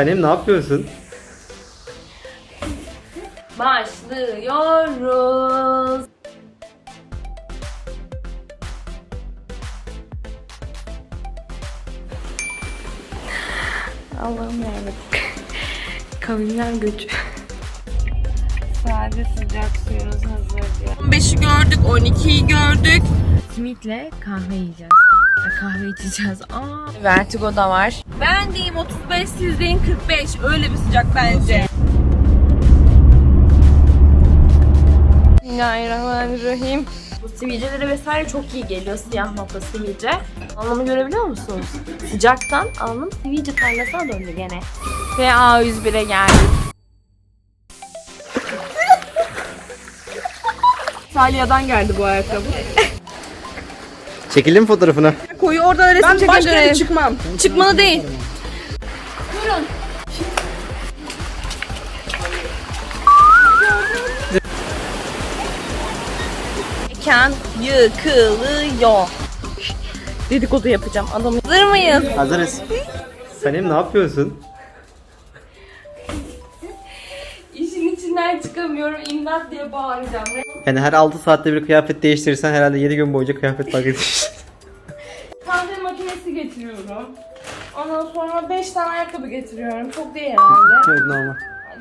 Sanem ne yapıyorsun? Başlıyoruz. Allah'ım yarabbim. Kavimler göçü. Sade sıcak suyunuz hazır diyor. 15'i gördük, 12'yi gördük. Simitle kahve yiyeceğiz. Ve Kahve içeceğiz. Aa. Vertigo da var. Ben diyeyim 35, siz deyin 45. Öyle bir sıcak bence. Bismillahirrahmanirrahim. Bu sivilcelere vesaire çok iyi geliyor siyah nokta sivilce. Anlamı görebiliyor musunuz? Sıcaktan alnım sivilce tarlasına döndü gene. Ve A101'e geldik. Salya'dan geldi bu ayakkabı. Çekildin mi fotoğrafını? Koyu orada resim çekin başka yere çıkmam. Çıkmalı değil. Durun. Mekan yıkılıyor. Dedikodu yapacağım adamı. Hazır mıyız? Hazırız. Sanem ne yapıyorsun? İşin içinden çıkamıyorum. İmdat diye bağıracağım. Yani her 6 saatte bir kıyafet değiştirirsen herhalde 7 gün boyunca kıyafet fark edeceksin. Getiriyorum. Ondan sonra 5 tane ayakkabı getiriyorum. Çok değil herhalde. evet normal.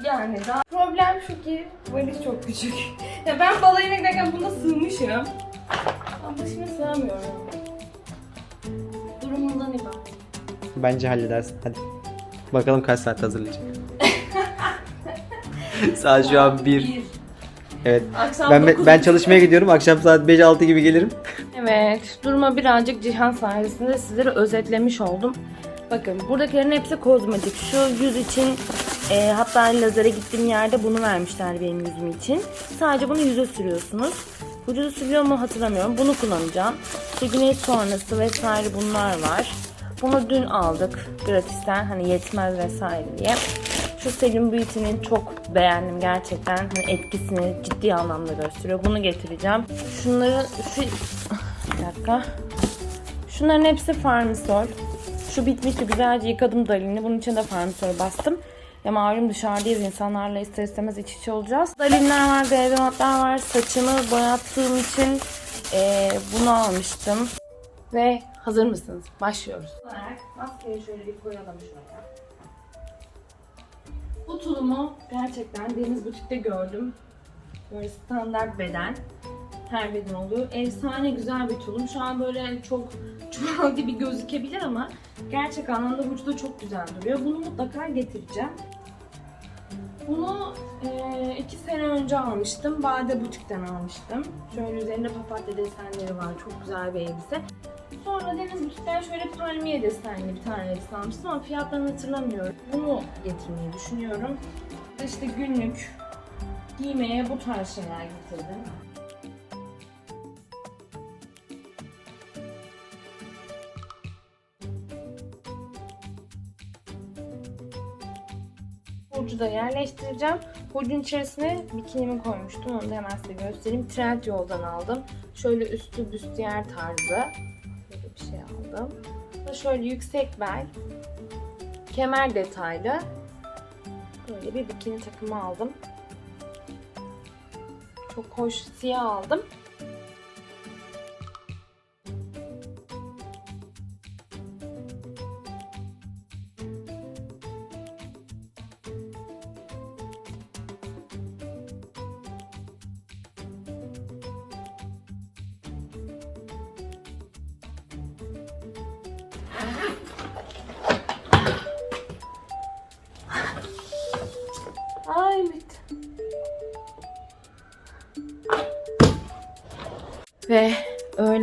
Yani daha problem şu ki valiz çok küçük. ya ben balayına giderken bunda sığmışım. Ama şimdi sığamıyorum. Durumundan ibaret. Bence halledersin. Hadi. Bakalım kaç saat hazırlayacak. Saat şu an 1. Bir. Evet. Akşam Ben dokuz. ben çalışmaya gidiyorum. Akşam saat 5-6 gibi gelirim. Evet, duruma birazcık Cihan sayesinde sizlere özetlemiş oldum. Bakın buradakilerin hepsi kozmetik. Şu yüz için e, hatta lazere gittiğim yerde bunu vermişler benim yüzüm için. Sadece bunu yüze sürüyorsunuz. Vücudu sürüyor mu hatırlamıyorum. Bunu kullanacağım. İşte güneş sonrası vesaire bunlar var. Bunu dün aldık gratisten hani yetmez vesaire diye. Şu Selim Beauty'nin çok beğendim gerçekten. Hani etkisini ciddi anlamda gösteriyor. Bunu getireceğim. Şunları şu dakika. Şunların hepsi Farmisol. Şu bitmişti güzelce yıkadım dalini. Bunun için de Farmisol bastım. Ya malum dışarıdayız insanlarla ister istemez iç içe olacağız. Dalinler var, deodorantlar var. Saçımı boyattığım için eee, bunu almıştım. Ve hazır mısınız? Başlıyoruz. Maskeyi şöyle bir koyalım şuraya. Bu tulumu gerçekten Deniz Butik'te gördüm. Böyle standart beden. Her beden oluyor. Efsane güzel bir tulum. Şu an böyle çok çuval gibi gözükebilir ama gerçek anlamda vücuda çok güzel duruyor. Bunu mutlaka getireceğim. Bunu eee, iki sene önce almıştım. Bade Butik'ten almıştım. Şöyle üzerinde papatya desenleri var. Çok güzel bir elbise. Sonra Deniz Butik'ten şöyle palmiye desenli bir tane elbise almıştım ama fiyatlarını hatırlamıyorum. Bunu getirmeyi düşünüyorum. İşte günlük giymeye bu tarz şeyler getirdim. Da yerleştireceğim. Burcun içerisine bikinimi koymuştum. Onu da hemen size göstereyim. Trend yoldan aldım. Şöyle üstü büstiyer tarzı. Böyle bir şey aldım. Ve şöyle yüksek bel. Kemer detaylı. Böyle bir bikini takımı aldım. Çok hoş siyah aldım.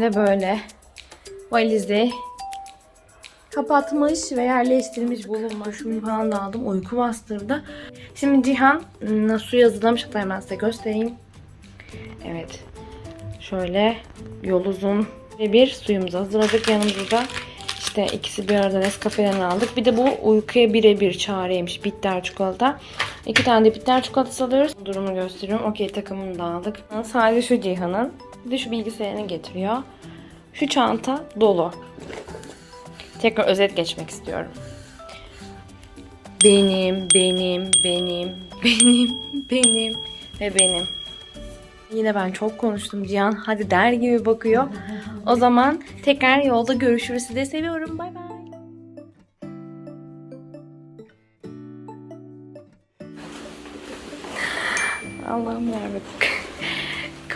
Öyle böyle valizi kapatmış ve yerleştirmiş bulunmuş. Şunu falan da aldım. Uyku bastırdı. Şimdi Cihan ıı, suyu hazırlamış. Hatta hemen size göstereyim. Evet. Şöyle yol uzun ve bir suyumuzu hazırladık. Yanımızda işte ikisi bir arada Nescafe'den aldık. Bir de bu uykuya birebir çareymiş. Bitter çikolata. İki tane de bitter çikolatası alıyoruz. Durumu gösteriyorum. Okey takımını da aldık. Sadece şu Cihan'ın. Bir de şu bilgisayarını getiriyor. Şu çanta dolu. Tekrar özet geçmek istiyorum. benim, benim, benim, benim, benim ve benim. Yine ben çok konuştum Cihan. Hadi der gibi bakıyor. O zaman tekrar yolda görüşürüz. Sizi seviyorum. Bay bay. Allah'ım yarabbim.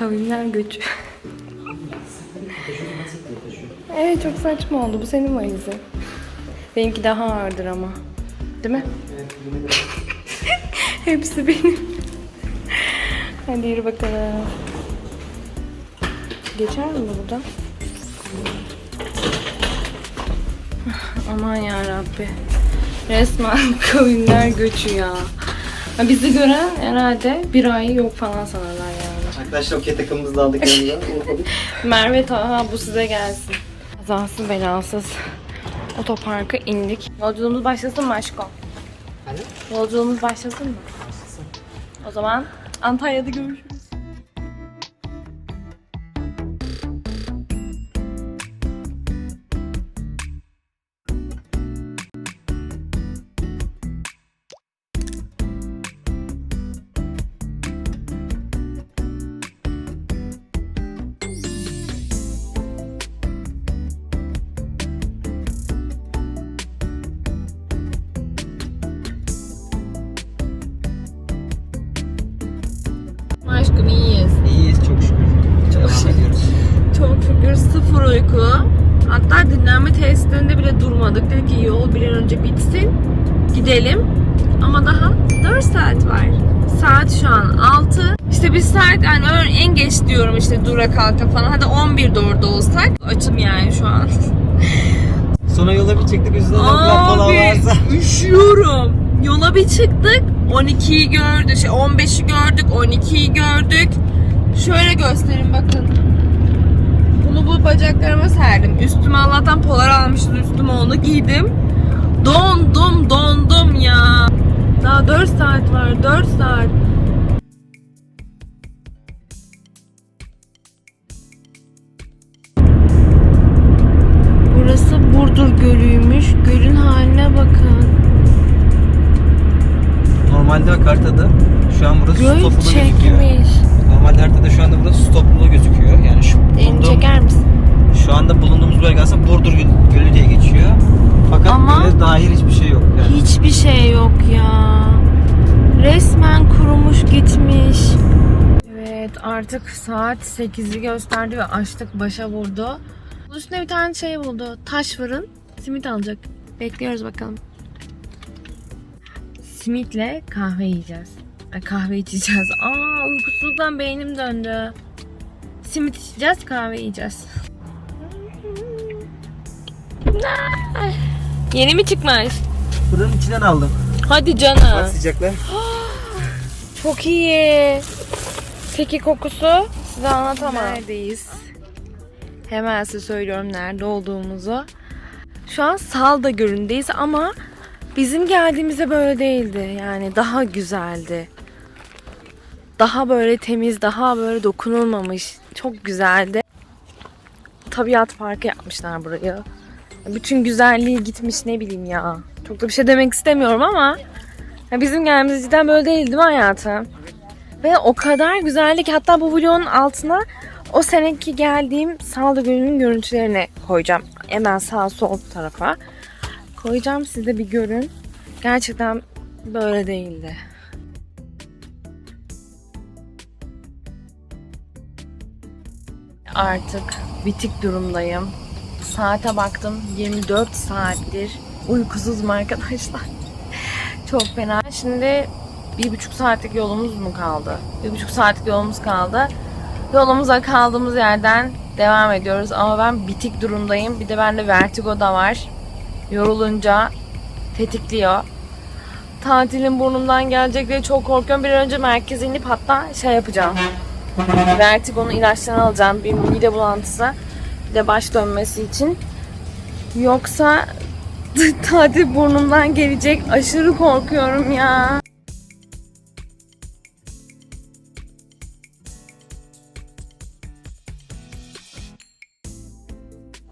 Kavimler göçü. Evet çok saçma oldu. Bu senin valizin. Benimki daha ağırdır ama. Değil mi? Hepsi benim. Hadi yürü bakalım. Geçer mi burada? Aman ya Rabbi. Resmen kavimler göçü ya. Bizi gören herhalde bir ay yok falan sanırlar Arkadaşlar okey takımımızı aldık yanımıza. Merve Taha bu size gelsin. Kazasız belasız otoparka indik. Yolculuğumuz başlasın mı aşkım? Hani? Yolculuğumuz başlasın mı? O zaman Antalya'da görüşürüz. Sıfır uyku. Hatta dinlenme tesislerinde bile durmadık. Dedik ki yol bir an önce bitsin. Gidelim. Ama daha 4 saat var. Saat şu an 6. İşte bir saat yani en geç diyorum işte dura kalka falan. Hadi 11'de orada olsak. Açım yani şu an. Sonra yola bir çıktık üstüne de falan varsa. üşüyorum. Yola bir çıktık. 12'yi gördük. Şey 15'i gördük. 12'yi gördük. Şöyle göstereyim bakın. Bu bacaklarıma serdim. Üstüme Allah'tan polar almıştım. Üstüme onu giydim. Dondum dondum ya. Daha 4 saat var. 4 saat. Burası Burdur Gölü'ymüş. Gölün haline bakın. Normalde bak haritada şu an burası Göl stoplu gözüküyor. çekmiş. Normalde haritada şu anda burası stoplu gözüküyor. Yani şu Elini bulunduğum, çeker misin? şu anda bulunduğumuz bölge aslında Burdur Gölü- diye geçiyor. Fakat Ama- göle dair hiçbir şey yok yani. Hiçbir şey yok ya. Resmen kurumuş gitmiş. Evet artık saat 8'i gösterdi ve açlık başa vurdu. Bunun Üstüne bir tane şey buldu. Taş fırın. Simit alacak. Bekliyoruz bakalım. Simitle kahve yiyeceğiz. Ay, kahve içeceğiz. Aa uykusuzluktan beynim döndü. Simit içeceğiz, kahve yiyeceğiz. Yeni mi çıkmış? Fırının içinden aldım. Hadi Bak canım. sıcaklar. Çok iyi. Peki kokusu? Size anlatamam. Neredeyiz? Hemen size söylüyorum nerede olduğumuzu. Şu an Salda Gölü'ndeyiz ama bizim geldiğimizde böyle değildi. Yani daha güzeldi. Daha böyle temiz, daha böyle dokunulmamış. Çok güzeldi. Tabiat parkı yapmışlar burayı. Bütün güzelliği gitmiş ne bileyim ya. Çok da bir şey demek istemiyorum ama ya bizim cidden böyle değil değil mi hayatım? Ve o kadar güzeldi ki hatta bu vlogun altına o seneki geldiğim Salda Gölü'nün görüntülerini koyacağım. Hemen sağ sol tarafa. Koyacağım siz bir görün. Gerçekten böyle değildi. Artık bitik durumdayım. Saate baktım 24 saattir uykusuzum arkadaşlar. Çok fena. Şimdi bir buçuk saatlik yolumuz mu kaldı? Bir buçuk saatlik yolumuz kaldı. Yolumuza kaldığımız yerden devam ediyoruz. Ama ben bitik durumdayım. Bir de bende vertigo da var. Yorulunca tetikliyor. Tatilin burnumdan gelecek diye çok korkuyorum. Bir an önce merkeze inip hatta şey yapacağım. Vertigo'nun ilaçlarını alacağım. Bir mide bulantısı. Bir de baş dönmesi için. Yoksa tatil burnumdan gelecek. Aşırı korkuyorum ya.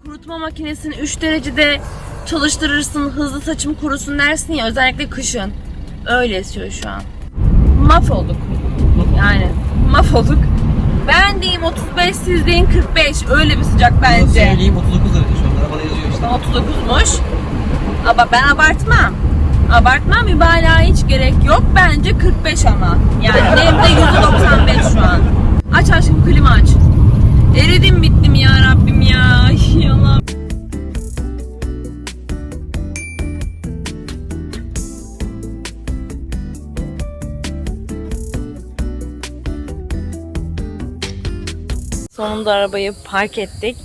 Kurutma makinesini 3 derecede çalıştırırsın, hızlı saçım kurusun dersin ya özellikle kışın. Öyle esiyor şu an. Mahvolduk. Yani mahvolduk. Ben diyeyim 35, siz deyin 45. Öyle bir sıcak bence. Söyleyeyim 39 derece şu an. Arabada yazıyor işte. 39'muş. Ama ben abartmam. Abartmam mübalağa hiç gerek yok. Bence 45 ama. Yani benim de 195 şu an. Aç aşkım klima aç. Eridim bittim ya Rabbim ya. Ay Allah. Sonunda arabayı park ettik.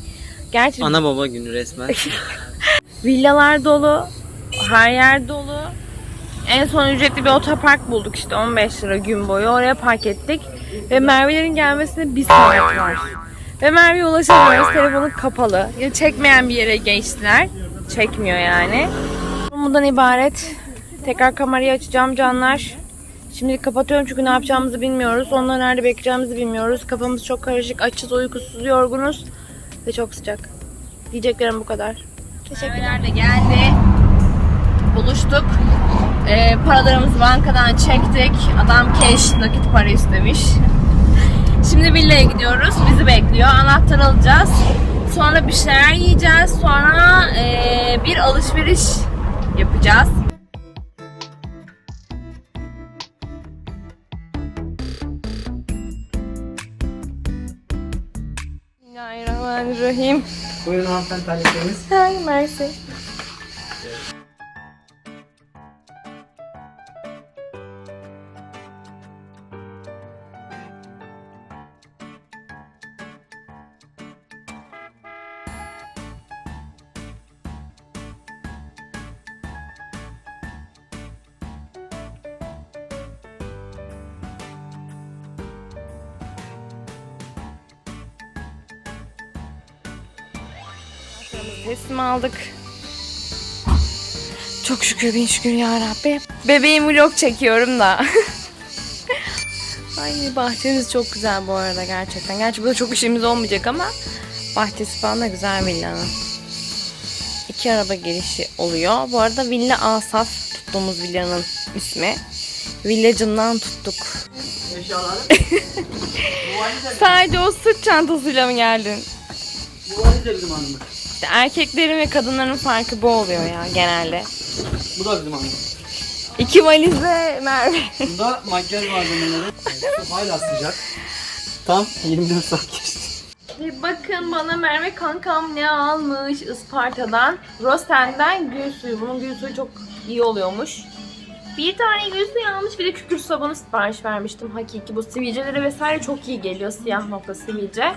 Gerçi Ana baba günü resmen. Villalar dolu, her yer dolu. En son ücretli bir otopark bulduk işte 15 lira gün boyu. Oraya park ettik. Ve Merve'lerin gelmesine bir saat var. Ve Merve'ye ulaşamıyoruz. Telefonu kapalı. Ya çekmeyen bir yere geçtiler. Çekmiyor yani. Bundan ibaret. Tekrar kamerayı açacağım canlar. Şimdilik kapatıyorum çünkü ne yapacağımızı bilmiyoruz. Onları nerede bekleyeceğimizi bilmiyoruz. Kafamız çok karışık. Açız, uykusuz, yorgunuz. Ve çok sıcak. Diyeceklerim bu kadar. Teşekkürler de geldi. Buluştuk. Ee, paralarımızı bankadan çektik. Adam cash nakit para istemiş. Şimdi villaya gidiyoruz. Bizi bekliyor. Anahtar alacağız. Sonra bir şeyler yiyeceğiz. Sonra ee, bir alışveriş yapacağız. Bismillahirrahmanirrahim. Buyurun hanımefendi mersi. Teslim aldık. Çok şükür bin şükür ya Rabbi. Bebeğim vlog çekiyorum da. Ay bahçemiz çok güzel bu arada gerçekten. Gerçi burada çok işimiz olmayacak ama bahçesi falan da güzel villanın. İki araba girişi oluyor. Bu arada Villa Asaf tuttuğumuz villanın ismi. Villacından tuttuk. Sadece o sırt çantasıyla mı geldin? Bu de bizim hanımın. İşte erkeklerin ve kadınların farkı bu oluyor ya genelde. Bu da bizim hanımın. İki valizle Merve. Bunda makyaj malzemeleri. Hala sıcak. Tam 24 saat geçti. Bir bakın bana Merve kankam ne almış Isparta'dan. Rosen'den gül suyu. Bunun gül suyu çok iyi oluyormuş. Bir tane gül suyu almış bir de kükürt sabunu sipariş vermiştim. Hakiki bu sivilcelere vesaire çok iyi geliyor siyah nokta sivilce.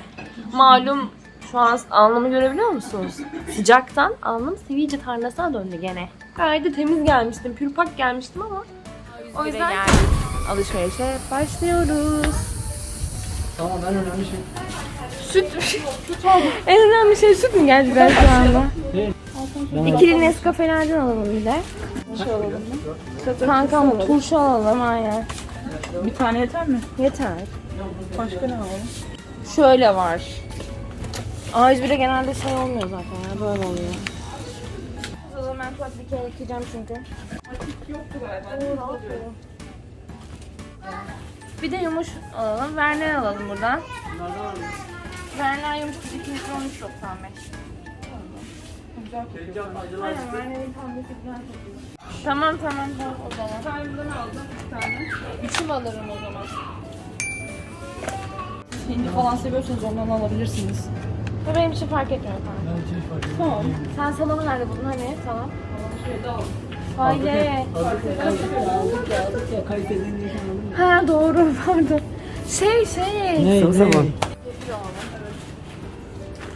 Malum şu an alnımı görebiliyor musunuz? Sıcaktan alnım sivilce tarlasına döndü gene. Gayet de temiz gelmiştim. Pürpak gelmiştim ama. O yüzden alışverişe başlıyoruz. Tamam ben önemli şey. Süt. en önemli şey süt mü geldi ben şu anda? İkili Nescafe'lerden alalım bir de. Turşu alalım mı? Kankam turşu alalım aynen. Bir tane yeter mi? Yeter. Başka ne alalım? Şöyle var. A101'de genelde şey olmuyor zaten ya böyle oluyor. O zaman ben tuvalet bir kere yıkayacağım çünkü. Yoktu galiba. Bir de yumuş alalım. Verner alalım buradan. Verner yumuşak 2 litre 13.95. Aynen Verner'in pembesi güzel kokuyor. Tamam tamam tamam o zaman. Ben bundan aldım bir tane. İçim alırım o zaman. Hindi falan seviyorsanız ondan alabilirsiniz. Ve benim için fark etmiyor tamam. Ben hiç fark etmem. Tamam. Sen salamı nerede buldun hani salam? Anladın mı? Ha doğru pardon. Şey şey. Ne? Sıvı sabun.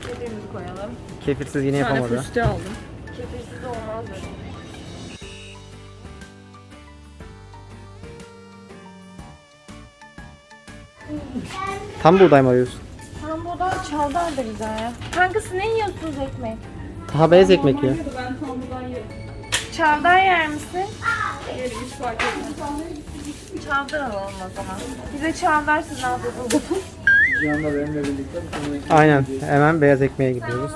Kediğimizi koyalım. Kefirsiz yine Bir tane yapamadı. füste aldım. Kefirsiz olmaz böyle. Tam buğday mı arıyorsun? Çavdar da güzel ya. Kankası ne yiyorsunuz ekmek? Daha beyaz ekmek ya. Ben tam buradan yerim. Çavdar yer misin? Yerim hiç fark etmez. Çavdar alalım o zaman. Bize çavdar siz ne yapıyorsunuz? Cihan'la benimle birlikte Aynen. Hemen beyaz ekmeğe gidiyoruz.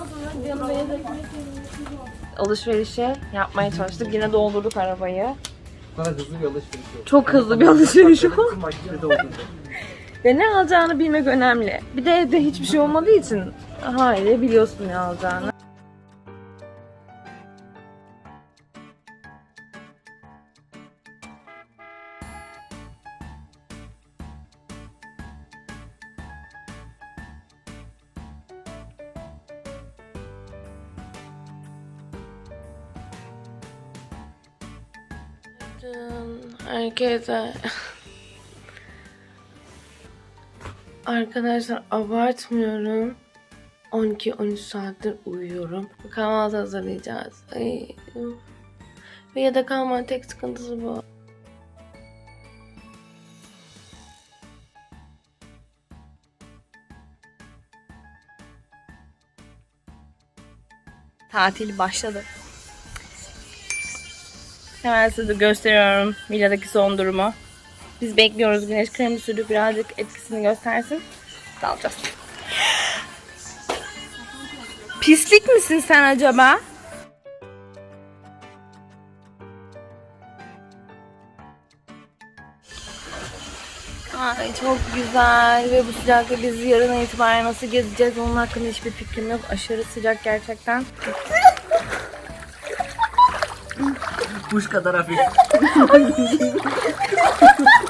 Alışverişi yapmaya çalıştık. Yine doldurduk arabayı. Bu kadar hızlı bir alışveriş yok. Çok hızlı bir alışveriş oldu. Makinede. Ve ne alacağını bilmek önemli. Bir de evde hiçbir şey olmadığı için hayır biliyorsun ne alacağını. Herkese Arkadaşlar abartmıyorum. 12-13 saattir uyuyorum. Kahvaltı hazırlayacağız. Ay. Ve ya da kalmanın tek sıkıntısı bu. Tatil başladı. Hemen size gösteriyorum villadaki son durumu. Biz bekliyoruz güneş kremi sürdük birazcık etkisini göstersin. Dalacağız. Pislik misin sen acaba? Ay çok güzel ve bu sıcakta biz yarın itibaren nasıl gezeceğiz onun hakkında hiçbir fikrim yok. Aşırı sıcak gerçekten. Kuş kadar hafif.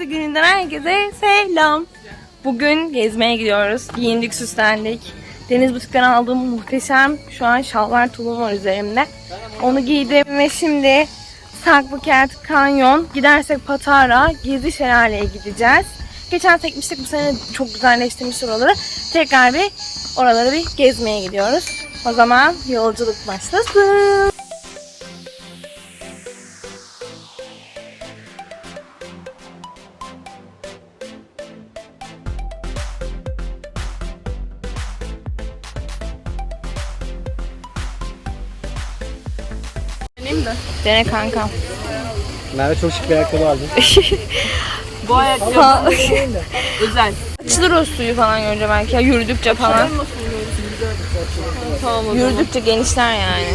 Pazartesi gününden herkese selam. Bugün gezmeye gidiyoruz. Giyindik, süslendik. Deniz butikten aldığım muhteşem şu an şalvar tulum var üzerimde. Onu giydim ve şimdi Sakbuket Kanyon, gidersek Patara, Gezi Şelale'ye gideceğiz. Geçen çekmiştik bu sene çok güzelleştirmiş oraları. Tekrar bir oraları bir gezmeye gidiyoruz. O zaman yolculuk başlasın. Dene kanka. Merve çok şık bir ayakkabı aldı. Bu ayakkabı özel. Açılır o suyu falan görünce belki ya yürüdükçe falan. Yürüdükçe genişler yani.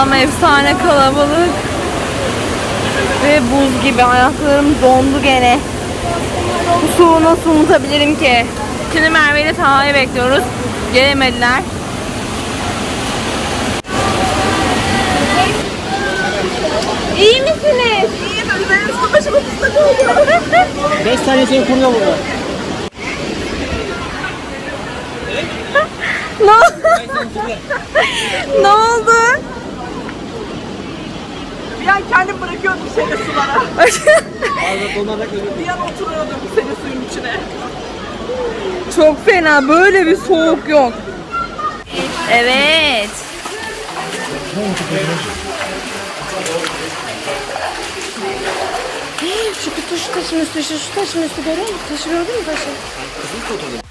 Allah'ım efsane kalabalık. Ve buz gibi ayaklarım dondu gene. Bu soğuğu nasıl unutabilirim ki? Şimdi Merve ile Taha'yı bekliyoruz. Gelemediler. İyi misiniz? İyiyim. Benim başıma ıslak oldu. 5 saniye sonra kuruyor burada. ne, ne oldu? Bir an bırakıyordum seni sulara. Arada donarak ölüyor. Bir an oturuyordum seni suyun içine. Çok fena. Böyle bir soğuk yok. Evet. Şu şu taşın üstü, şu, şu taşın üstü görüyor musun? Taşı gördün mü taşı?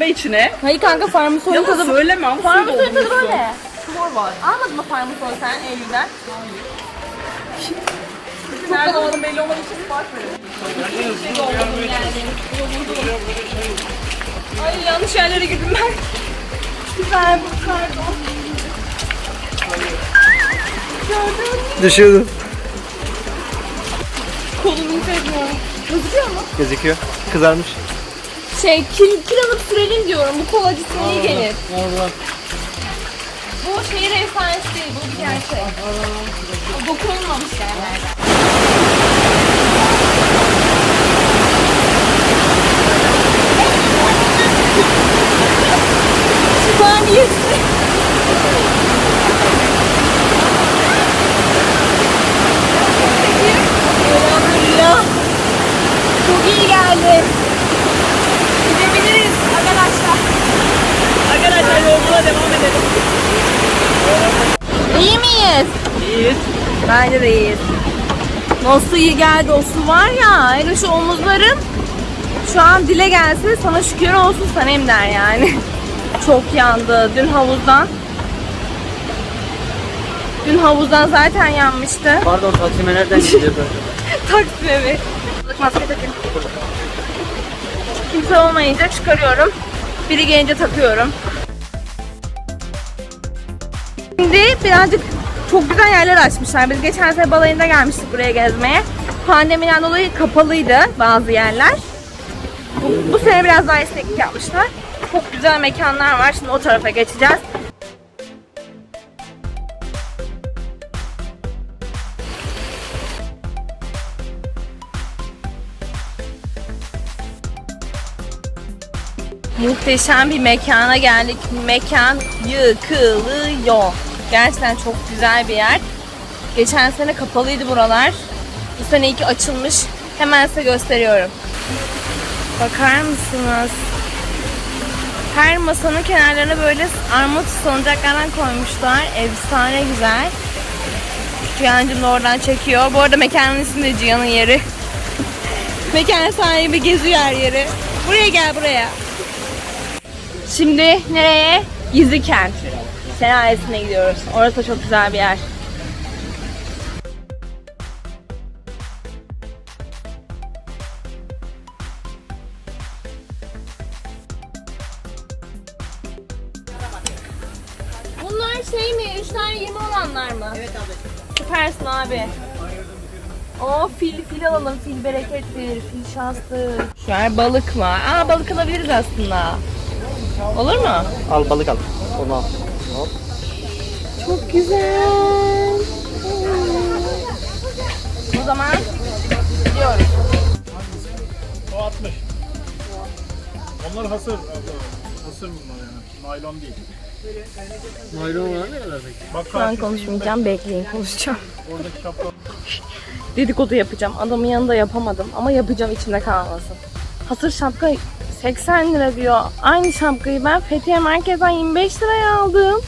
Be içine? Hayır kanka farmason Yalan tadı. söyleme havuç suyu Farmason tadı böyle. Klor var. Almadın mı farmason sen Eylül'den? Nerede olduğunu belli olmadığı için sipariş verelim. Ay yanlış yerlere girdim ben. Güzel bu pardon. Düşürdüm. Kolumu seviyorum. Gözüküyor mu? Gözüküyor. Kızarmış. Şey kil, kil alıp sürelim diyorum. Bu kol acısına iyi gelir. Bu şehir efsanesi değil. Bu bir gerçek. Dokunulmamış yerlerde. Şifaniyesi. Elhamdülillah. Çok iyi geldi. Gidebiliriz arkadaşlar. Yolculuğa devam edelim. İyi miyiz? İyiyiz. Bence de iyiyiz. Nasıl iyi geldi o su var ya. Hele şu omuzlarım şu an dile gelse sana şükür olsun Sanem der yani. Çok yandı. Dün havuzdan Dün havuzdan zaten yanmıştı. Pardon Taksim'e nereden gidiyordu? Taksim'e mi? Maske takayım. Kimse olmayınca çıkarıyorum. Biri gelince takıyorum. Şimdi birazcık çok güzel yerler açmışlar. Biz geçen sene balayında gelmiştik buraya gezmeye. Pandemiden dolayı kapalıydı bazı yerler. Bu, bu sene biraz daha esneklik yapmışlar. Çok güzel mekanlar var. Şimdi o tarafa geçeceğiz. Muhteşem bir mekana geldik. Mekan yıkılıyor. Gerçekten çok güzel bir yer. Geçen sene kapalıydı buralar. Bu sene iki açılmış. Hemen size gösteriyorum. Bakar mısınız? Her masanın kenarlarına böyle armut salıncaklardan koymuşlar. Efsane güzel. Cihan'cım da oradan çekiyor. Bu arada mekanın ismi de Cihan'ın yeri. Mekan sahibi geziyor her yeri. Buraya gel buraya. Şimdi nereye? Gizli Kent. Senayesi'ne gidiyoruz. Orası da çok güzel bir yer. Bunlar şey mi? Üç tane yemi olanlar mı? Evet abi. Süpersin abi. O fil fil alalım. Fil berekettir. Fil şanstır. Şu an balık var. Aa balık alabiliriz aslında. Olur mu? al balık al. Onu al. Çok güzel. O zaman gidiyoruz. O 60. Onlar hasır. Hasır bunlar yani. Naylon değil. Naylon var ne kadar peki? Bak Şu an konuşmayacağım. Bekleyin konuşacağım. oradaki şapka. Dedikodu yapacağım. Adamın yanında yapamadım ama yapacağım içimde kalmasın. Hasır şapka 80 lira diyor. Aynı şapkayı ben Fethiye Merkez'den 25 liraya aldım.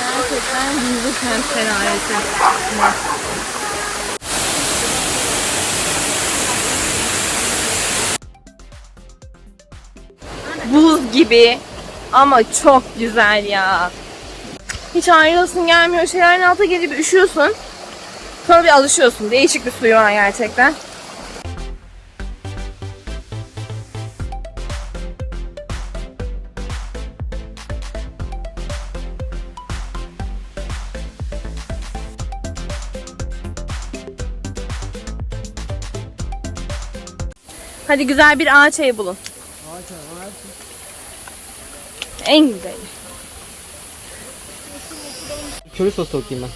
Gerçekten gizli kent senaryosu. Buz gibi ama çok güzel ya. Hiç ayrılasın gelmiyor. Şeylerin altına gelip üşüyorsun. Sonra bir alışıyorsun. Değişik bir suyu var gerçekten. Hadi güzel bir ağaç evi bulun. En güzeli. Köri sos tavuk yiyeyim ben.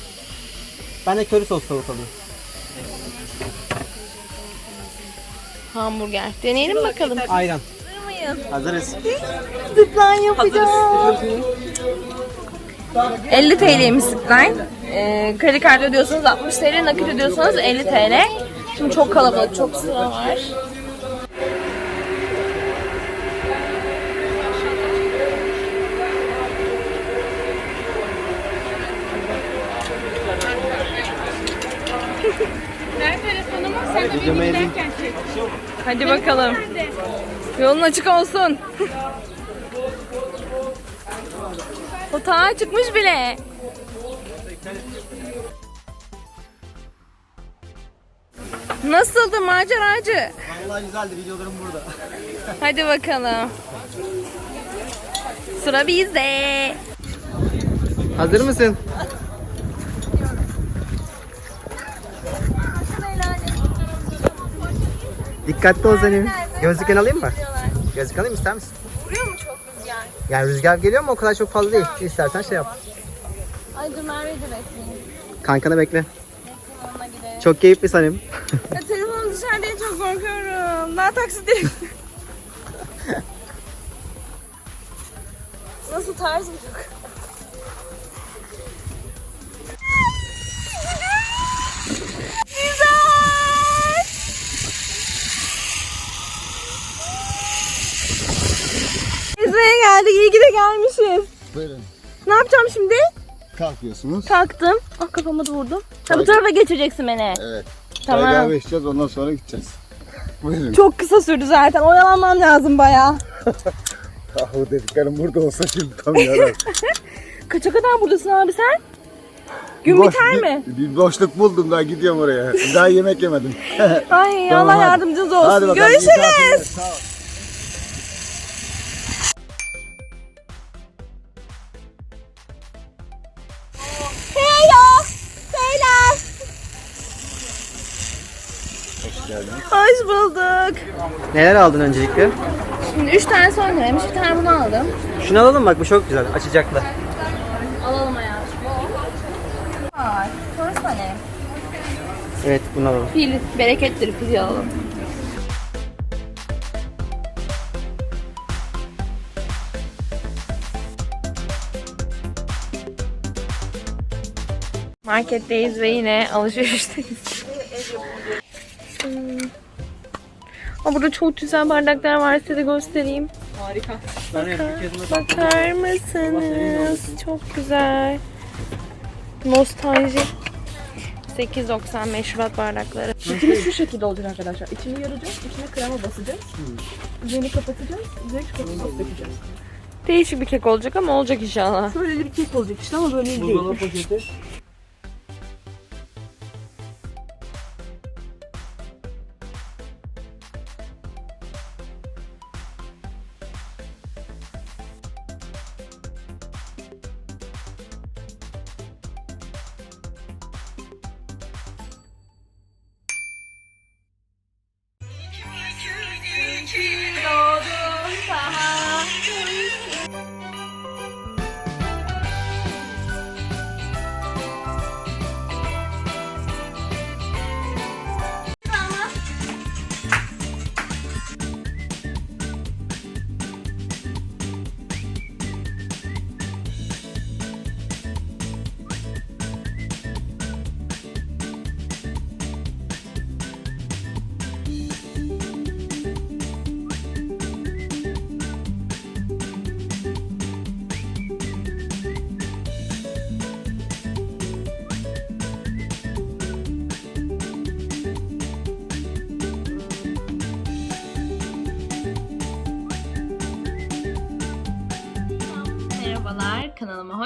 Ben de köri sos tavuk alayım. Hamburger. Deneyelim bakalım. Ayran. Hazırız. Zipline yapacağız. 50 TL'ymiş zipline. Ee, kredi kartı ödüyorsanız 60 TL, nakit ödüyorsanız 50 TL. Şimdi çok kalabalık, çok sıra var. Edeyim. Hadi bakalım. Yolun açık olsun. Otağa çıkmış bile. Nasıldı maceracı? Vallahi güzeldi videolarım burada. Hadi bakalım. Sıra bizde. Hazır mısın? Dikkatli ol Zeynep. Gözlükten alayım mı? Gözlük alayım ister misin? Vuruyor mu çok rüzgar? Yani rüzgar geliyor ama o kadar çok fazla değil. İstersen şey yap. Ay dur Merve'yi de bekleyeyim. Kankanı bekle. Onunla gidelim. Çok keyifli Sanem. Ya telefon dışarıda çok korkuyorum. Daha taksitteyim. Nasıl tarz mı çok? İzmir'e geldik. İyi ki de gelmişiz. Buyurun. Ne yapacağım şimdi? Kalkıyorsunuz. Kalktım. Ah kafamı da vurdum. Ha bu tarafa geçireceksin beni. Evet. Tamam. Çay kahve içeceğiz ondan sonra gideceğiz. Buyurun. Çok kısa sürdü zaten. Oyalanmam lazım bayağı. Ah o dediklerim burada olsa şimdi tam yarar. Kaça kadar buradasın abi sen? Gün Boş- biter bir- mi? Bir, boşluk buldum daha gidiyorum oraya. Daha yemek yemedim. Ay Tamam, Allah hadi. yardımcınız olsun. Hadi bakalım, iyi Görüşürüz. tatiller. Sağ ol. Hoş bulduk. Neler aldın öncelikle? Şimdi 3 tane son liraymış. Bir tane bunu aldım. Şunu alalım bak bu çok güzel. Açacaklı. Alalım hayatım. Ay, sonrası ne? Evet bunu alalım. Fil, berekettir fil alalım. Marketteyiz ve yine alışverişteyiz. Hmm. Aa, burada çok güzel bardaklar var size de göstereyim. Harika. Bakar mısınız? Çok güzel. Nostalji. 8.90 meşrubat bardakları. İçimiz şu şekilde olacak arkadaşlar. İçini yaracağız, içine krema basacağız. Üzerini kapatacağız, üzerine çikolata sos dökeceğiz. Değişik bir kek olacak ama olacak inşallah. Böyle bir kek olacak işte ama böyle değil. paketi. Merhabalar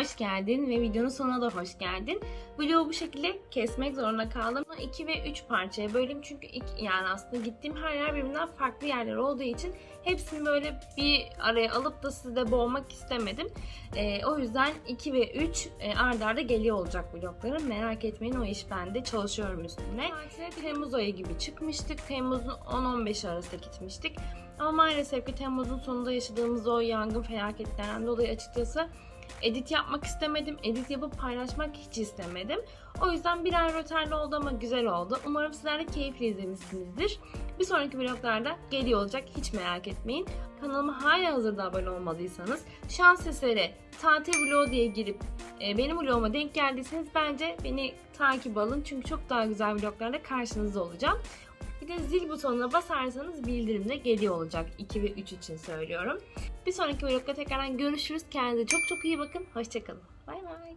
hoş geldin ve videonun sonuna da hoş geldin. Vlogu bu şekilde kesmek zorunda kaldım. 2 ve 3 parçaya böldüm çünkü ilk, yani aslında gittiğim her yer birbirinden farklı yerler olduğu için hepsini böyle bir araya alıp da sizi boğmak istemedim. Ee, o yüzden 2 ve 3 e, arda arda geliyor olacak vloglarım. Merak etmeyin o iş bende çalışıyorum üstünde. Tatile Temmuz ayı gibi çıkmıştık. Temmuz'un 10-15 arası gitmiştik. Ama maalesef ki Temmuz'un sonunda yaşadığımız o yangın felaketlerinden dolayı açıkçası edit yapmak istemedim. Edit yapıp paylaşmak hiç istemedim. O yüzden bir ay rötarlı oldu ama güzel oldu. Umarım sizler de keyifli izlemişsinizdir. Bir sonraki vloglarda geliyor olacak hiç merak etmeyin. Kanalıma hala hazırda abone olmadıysanız şans eseri tatil vlogu diye girip e, benim vloguma denk geldiyseniz bence beni takip alın. Çünkü çok daha güzel vloglarla karşınızda olacağım. Bir de zil butonuna basarsanız bildirim de geliyor olacak. 2 ve 3 için söylüyorum. Bir sonraki vlogda tekrardan görüşürüz. Kendinize çok çok iyi bakın. Hoşçakalın. Bay bay.